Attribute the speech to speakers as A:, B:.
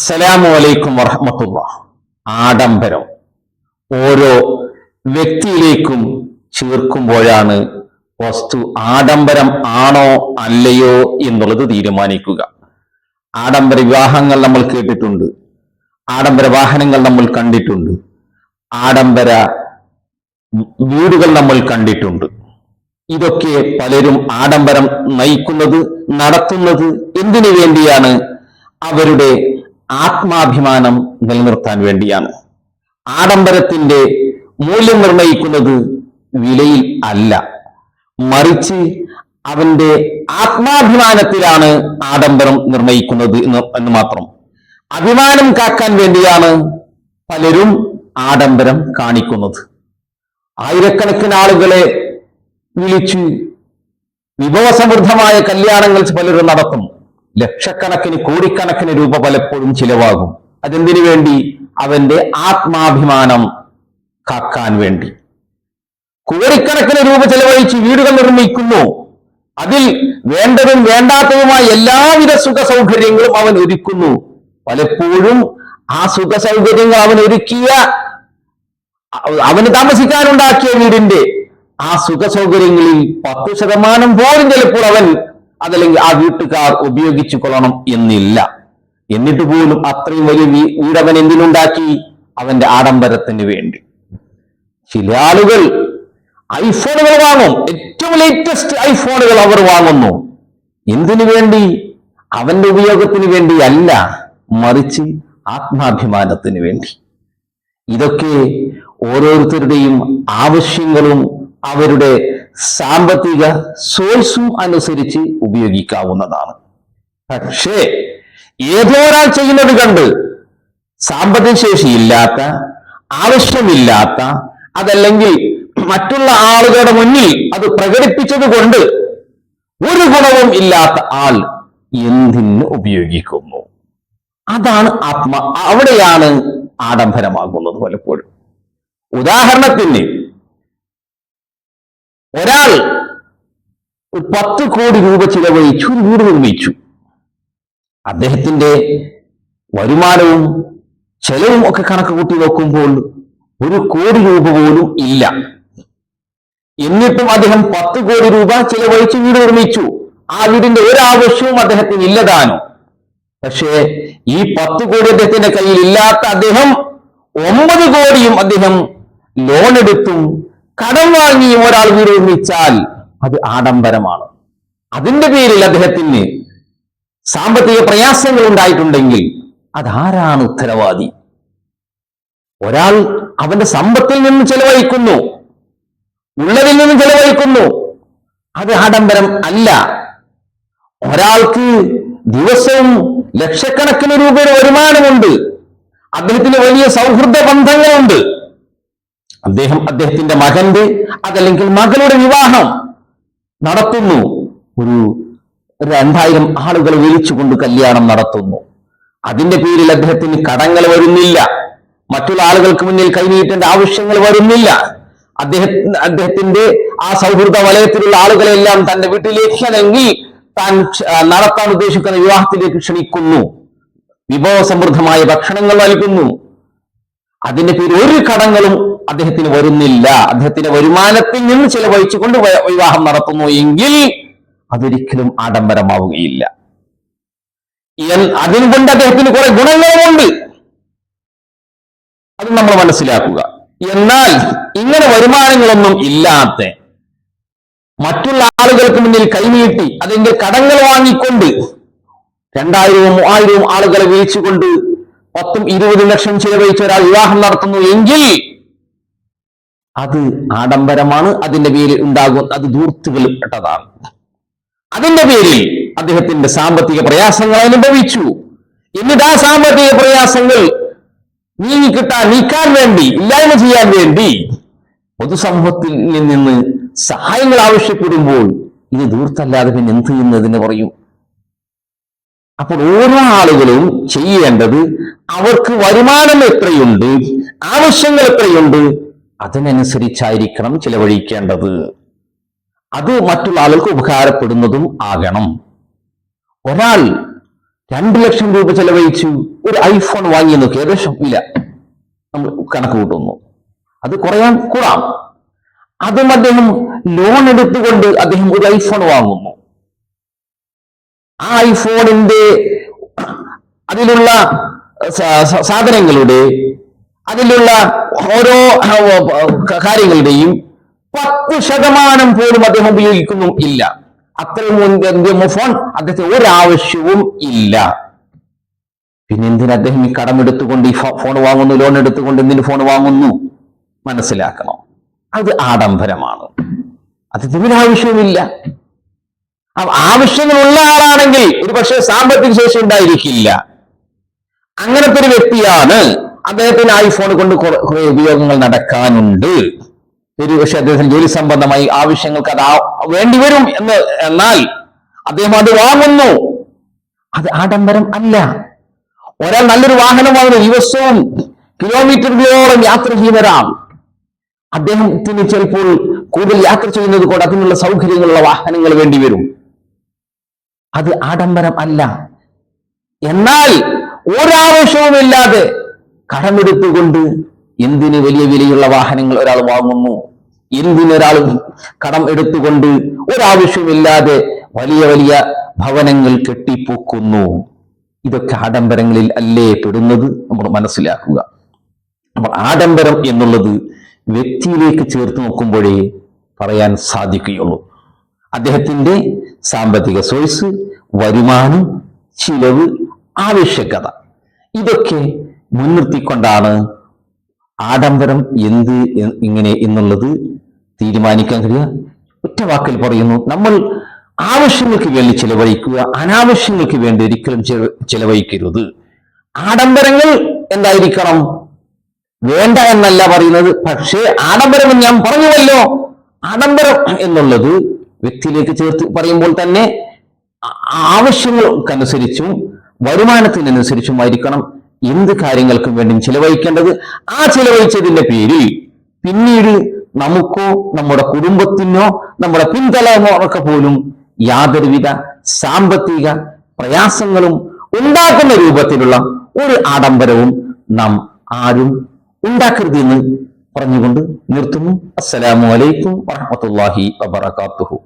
A: അസ്സലാമു അലൈക്കും വറഹമത്തുള്ള. ആഡംബരം. ഓരോ വ്യക്തിയിലേക്കും ചേർക്കുമ്പോഴാണ് വസ്തു ആഡംബരം ആണോ അല്ലയോ എന്നുള്ളത് തീരുമാനിക്കുക. ആഡംബര വിവാഹങ്ങൾ നമ്മൾ കേട്ടിട്ടുണ്ട്. ആഡംബര വാഹനങ്ങൾ നമ്മൾ കണ്ടിട്ടുണ്ട്. ആഡംബര വീടുകൾ നമ്മൾ കണ്ടിട്ടുണ്ട്. ഇതൊക്കെ പലരും ആഡംബരം നയിക്കുന്നത് നടത്തുന്നത് എന്തിനു വേണ്ടിയാണ്? അവരുടെ ആത്മാഭിമാനം നിലനിർത്താൻ വേണ്ടിയാണ്. ആഡംബരത്തിന്റെ മൂല്യം നിർണയിക്കുന്നത് വിലയിൽ അല്ല. മറിച്ച് അവന്റെ ആത്മാഭിമാനത്തിലാണ് ആഡംബരം നിർണയിക്കുന്നത് എന്ന് മാത്രം. അഭിമാനം കാക്കാൻ വേണ്ടിയാണ് പലരും ആഡംബരം കാണിക്കുന്നത്. ആയിരക്കണക്കിന് ആളുകളെ വിളിച്ച് വിഭവസമൃദ്ധമായ കല്യാണങ്ങൾ പലരും നടത്തും. ലക്ഷക്കണക്കിന് കോടിക്കണക്കിന് രൂപ പലപ്പോഴും ചിലവാകും. അതെന്തിനു വേണ്ടി? അവന്റെ ആത്മാഭിമാനം കാക്കാൻ വേണ്ടി. കോടിക്കണക്കിന് രൂപ ചെലവഴിച്ച് വീടുകൾ നിർമ്മിക്കുന്നു. അതിൽ വേണ്ടതും വേണ്ടാത്തതുമായ എല്ലാവിധ സുഖ സൗകര്യങ്ങളും അവൻ ഒരുക്കുന്നു. പലപ്പോഴും ആ സുഖ സൗകര്യങ്ങൾ അവൻ ഒരുക്കിയ അവന് താമസിക്കാനുണ്ടാക്കിയ വീടിന്റെ ആ സുഖ സൗകര്യങ്ങളിൽ പത്ത് ശതമാനം പോലും ചിലപ്പോൾ അവൻ അതല്ലെങ്കിൽ ആ വീട്ടുകാർ ഉപയോഗിച്ചു കൊള്ളണം എന്നില്ല. എന്നിട്ട് പോലും അത്രയും വലിയ വീ- വീട് എന്തിനുണ്ടാക്കി? അവന്റെ ആഡംബരത്തിന് വേണ്ടി. ചില ആളുകൾ ഐഫോണുകൾ വാങ്ങും. ഏറ്റവും ലേറ്റസ്റ്റ് ഐഫോണുകൾ അവർ വാങ്ങുന്നു. എന്തിനു വേണ്ടി? അവന്റെ ഉപയോഗത്തിന് വേണ്ടി അല്ല മറിച്ച് ആത്മാഭിമാനത്തിന് വേണ്ടി. ഇതൊക്കെ ഓരോരുത്തരുടെയും ആവശ്യങ്ങളും അവരുടെ സാമ്പത്തിക സോഴ്സും അനുസരിച്ച് ഉപയോഗിക്കാവുന്നതാണ്. പക്ഷേ ഏതോ ഒരാൾ ചെയ്യുന്നത് കണ്ട് സാമ്പത്തിക ശേഷിയില്ലാത്ത ആവശ്യമില്ലാത്ത അതല്ലെങ്കിൽ മറ്റുള്ള ആളുകളുടെ മുന്നിൽ അത് പ്രകടിപ്പിച്ചത് കൊണ്ട് ഒരു ഗുണവും ഇല്ലാത്ത ആൾ എന്തിന് ഉപയോഗിക്കുന്നു? അതാണ് ആത്മ അവിടെയാണ് ആഡംബരമാകുന്നത് പലപ്പോഴും. ഉദാഹരണത്തിന് ഒരാൾ ഒരു പത്ത് കോടി രൂപ ചിലവഴിച്ചു ഒരു വീട് നിർമ്മിച്ചു. അദ്ദേഹത്തിന്റെ വരുമാനവും ചെലവും ഒക്കെ കണക്ക് കൂട്ടി നോക്കുമ്പോൾ ഒരു കോടി രൂപ പോലും ഇല്ല. എന്നിട്ടും അദ്ദേഹം പത്ത് കോടി രൂപ ചിലവഴിച്ച് വീട് നിർമ്മിച്ചു. ആ വീടിന്റെ ഒരു ആവശ്യവും അദ്ദേഹത്തിന് ഇല്ലതാനോ. പക്ഷേ ഈ പത്ത് കോടി അദ്ദേഹത്തിന്റെ കയ്യിൽ ഇല്ലാത്ത അദ്ദേഹം ഒമ്പത് കോടിയും അദ്ദേഹം ലോൺ എടുത്തും കടം വാങ്ങിയും ഒരാൾ വീട് നിർമ്മിച്ചാൽ അത് ആഡംബരമാണ്. അതിന്റെ പേരിൽ അദ്ദേഹത്തിന് സാമ്പത്തിക പ്രയാസങ്ങൾ ഉണ്ടായിട്ടുണ്ടെങ്കിൽ അതാരാണ് ഉത്തരവാദി? ഒരാൾ അവന്റെ സമ്പത്തിൽ നിന്ന് ചെലവഴിക്കുന്നു ഉള്ളതിൽ നിന്ന് ചെലവഴിക്കുന്നു അത് ആഡംബരം അല്ല. ഒരാൾക്ക് ദിവസവും ലക്ഷക്കണക്കിന് രൂപയുടെ വരുമാനമുണ്ട് അദ്ദേഹത്തിന് വലിയ സൗഹൃദ ബന്ധങ്ങളുണ്ട്. അദ്ദേഹം അദ്ദേഹത്തിന്റെ മകന്റെ അതല്ലെങ്കിൽ മകളുടെ വിവാഹം നടത്തുന്നു. ഒരു രണ്ടായിരം ആളുകൾ വിളിച്ചുകൊണ്ട് കല്യാണം നടത്തുന്നു. അതിന്റെ പേരിൽ അദ്ദേഹത്തിന് കടങ്ങൾ വരുന്നില്ല. മറ്റുള്ള ആളുകൾക്ക് മുന്നിൽ കൈനീട്ടേണ്ട ആവശ്യങ്ങൾ വരുന്നില്ല. അദ്ദേഹത്തിന് അദ്ദേഹത്തിന്റെ ആ സൗഹൃദ വലയത്തിലുള്ള ആളുകളെല്ലാം തന്റെ വീട്ടിലേക്ക് അല്ലെങ്കിൽ താൻ നടത്താൻ ഉദ്ദേശിക്കുന്ന വിവാഹത്തിലേക്ക് ക്ഷണിക്കുന്നു. വിഭവസമൃദ്ധമായ ഭക്ഷണങ്ങൾ നൽകുന്നു. അതിന്റെ പേര് ഒരു കടങ്ങളും അദ്ദേഹത്തിന് വരുന്നില്ല. അദ്ദേഹത്തിന്റെ വരുമാനത്തിൽ നിന്ന് ചിലവഴിച്ചുകൊണ്ട് വിവാഹം നടത്തുന്നു എങ്കിൽ അതൊരിക്കലും ആഡംബരമാവുകയില്ല. അതിനു കൊണ്ട് അദ്ദേഹത്തിന് കുറെ ഗുണങ്ങളുമുണ്ട്. അത് നമ്മൾ മനസ്സിലാക്കുക. എന്നാൽ ഇങ്ങനെ വരുമാനങ്ങളൊന്നും ഇല്ലാത്ത മറ്റുള്ള ആളുകൾക്ക് മുന്നിൽ കൈനീട്ടി അതിന്റെ കടങ്ങൾ വാങ്ങിക്കൊണ്ട് രണ്ടായിരവും മൂവായിരവും ആളുകളെ വിളിച്ചുകൊണ്ട് പത്തും ഇരുപതും ലക്ഷം ചെലവഴിച്ച ഒരാൾ വിവാഹം നടത്തുന്നു എങ്കിൽ അത് ആഡംബരമാണ്. അതിന്റെ പേരിൽ ഉണ്ടാകും. അത് ദൂർത്തുകളിൽപ്പെട്ടതാണ് അതിന്റെ പേരിൽ അദ്ദേഹത്തിന്റെ സാമ്പത്തിക പ്രയാസങ്ങൾ അനുഭവിച്ചു. എന്നിട്ട് ആ സാമ്പത്തിക പ്രയാസങ്ങൾ നീങ്ങിക്കിട്ടാൻ നീക്കാൻ വേണ്ടി ഇല്ലായ്മ ചെയ്യാൻ വേണ്ടി പൊതുസമൂഹത്തിൽ നിന്ന് സഹായങ്ങൾ ആവശ്യപ്പെടുമ്പോൾ ഇത് ദൂർത്തല്ലാതെ പിന്നെ എന്ത് ചെയ്യുന്നതിന് പറയും? അപ്പോൾ ഓരോ ആളുകളും ചെയ്യേണ്ടത് അവർക്ക് വരുമാനം എത്രയുണ്ട് ആവശ്യങ്ങൾ എത്രയുണ്ട് അതിനനുസരിച്ചായിരിക്കണം ചിലവഴിക്കേണ്ടത്. അത് മറ്റുള്ള ആളുകൾക്ക് ഉപകാരപ്പെടുന്നതും ആകണം. ഒരാൾ രണ്ടു ലക്ഷം രൂപ ചെലവഴിച്ചു ഒരു ഐഫോൺ വാങ്ങി നോക്കി ഏകദേശം വില നമ്മൾ കണക്ക് കൂട്ടുന്നു. അത് കുറയാൻ കൂടാം. അതും അദ്ദേഹം ലോൺ എടുത്തുകൊണ്ട് അദ്ദേഹം ഒരു ഐഫോൺ വാങ്ങുന്നു. ഐഫോണിന്റെ അതിലുള്ള സാധനങ്ങളുടെ അതിലുള്ള ഓരോ കാര്യങ്ങളുടെയും പത്ത് ശതമാനം പോലും അദ്ദേഹം ഉപയോഗിക്കുന്നു ഇല്ല. അത്രയും മൊഫോൺ ഫോൺ അദ്ദേഹത്തിന് ഒരാവശ്യവും ഇല്ല. പിന്നെ എന്തിന് അദ്ദേഹം ഈ കടം എടുത്തുകൊണ്ട് ഈ ഫോൺ വാങ്ങുന്നു ലോൺ എടുത്തുകൊണ്ട് എന്തിന് ഫോൺ വാങ്ങുന്നു? മനസ്സിലാക്കണം. അത് ആഡംബരമാണ്. അത് ഇതിനൊരാവശ്യവുമില്ല. ആവശ്യങ്ങളുള്ള ആളാണെങ്കിൽ ഒരു പക്ഷേ സാമ്പത്തിക ശേഷി ഉണ്ടായിരിക്കില്ല. അങ്ങനത്തെ ഒരു വ്യക്തിയാണ് അദ്ദേഹത്തിന് ഐഫോൺ കൊണ്ട് കുറെ ഉപയോഗങ്ങൾ നടക്കാനുണ്ട്. ഒരു പക്ഷെ അദ്ദേഹത്തിന് ജോലി സംബന്ധമായി ആവശ്യങ്ങൾക്ക് അത് ആ- വേണ്ടി വരും എന്ന് എന്നാൽ അദ്ദേഹം അത് വാങ്ങുന്നു. അത് ആഡംബരം അല്ല. ഒരാൾ നല്ലൊരു വാഹനം വാങ്ങുന്നു ദിവസവും കിലോമീറ്ററുകളോളം യാത്ര ചെയ്യുന്ന ഒരാൾ അദ്ദേഹത്തിന് ചിലപ്പോൾ കൂടുതൽ യാത്ര ചെയ്യുന്നത് കൊണ്ട് അതിനുള്ള സൗകര്യങ്ങളുള്ള വാഹനങ്ങൾ വേണ്ടി വരും. അത് ആഡംബരം അല്ല എന്നാൽ ഒരാവശ്യവുമില്ലാതെ കടമെടുത്തുകൊണ്ട് എന്തിന് വലിയ വിലയുള്ള വാഹനങ്ങൾ ഒരാൾ വാങ്ങുന്നു? എന്തിനൊരാൾ കടം എടുത്തുകൊണ്ട് ഒരാവശ്യമില്ലാതെ വലിയ വലിയ ഭവനങ്ങൾ കെട്ടിപ്പൊക്കുന്നു? ഇതൊക്കെ ആഡംബരങ്ങളിൽ അല്ലേ പെടുന്നത്? നമ്മൾ മനസ്സിലാക്കുക. അപ്പോൾ ആഡംബരം എന്നുള്ളത് വ്യക്തിയിലേക്ക് ചേർത്ത് നോക്കുമ്പോഴേ പറയാൻ സാധിക്കുകയുള്ളൂ. അദ്ദേഹത്തിന്റെ സാമ്പത്തിക സോഴ്സ് വരുമാനം ചിലവ് ആവശ്യകത. ഇതൊക്കെ മുൻനിർത്തിക്കൊണ്ടാണ് ആഡംബരം എന്ത് ഇങ്ങനെ എന്നുള്ളത് തീരുമാനിക്കാൻ കഴിയുക. ഒറ്റ വാക്കിൽ പറയുന്നു നമ്മൾ ആവശ്യങ്ങൾക്ക് വേണ്ടി ചിലവഴിക്കുക അനാവശ്യങ്ങൾക്ക് വേണ്ടി ഒരിക്കലും ചില- ചിലവഴിക്കരുത്. ആഡംബരങ്ങൾ എന്തായിരിക്കണം? വേണ്ട എന്നല്ല പറയുന്നത് പക്ഷേ ആഡംബരം ഞാൻ പറഞ്ഞുവല്ലോ. ആഡംബരം എന്നുള്ളത് വ്യക്തിയിലേക്ക് ചേർത്ത് പറയുമ്പോൾ തന്നെ ആവശ്യങ്ങൾക്കനുസരിച്ചും വരുമാനത്തിനനുസരിച്ചുമായിരിക്കണം എന്ത് കാര്യങ്ങൾക്കും വേണ്ടി ചിലവഴിക്കേണ്ടത്. ആ ചിലവഴിച്ചതിന്റെ പേരിൽ പിന്നീട് നമുക്കോ നമ്മുടെ കുടുംബത്തിനോ നമ്മുടെ പിൻതലമുറക്ക് പോലും യാതൊരുവിധ സാമ്പത്തിക പ്രയാസങ്ങളും ഉണ്ടാക്കുന്ന രൂപത്തിലുള്ള ഒരു ആഡംബരവും നാം ആരും ഉണ്ടാക്കരുത് എന്ന് പറഞ്ഞുകൊണ്ട് നിർത്തുന്നു. അസ്സലാമു അലൈക്കും വറഹ്മത്തുള്ളാഹി വബറകാതുഹു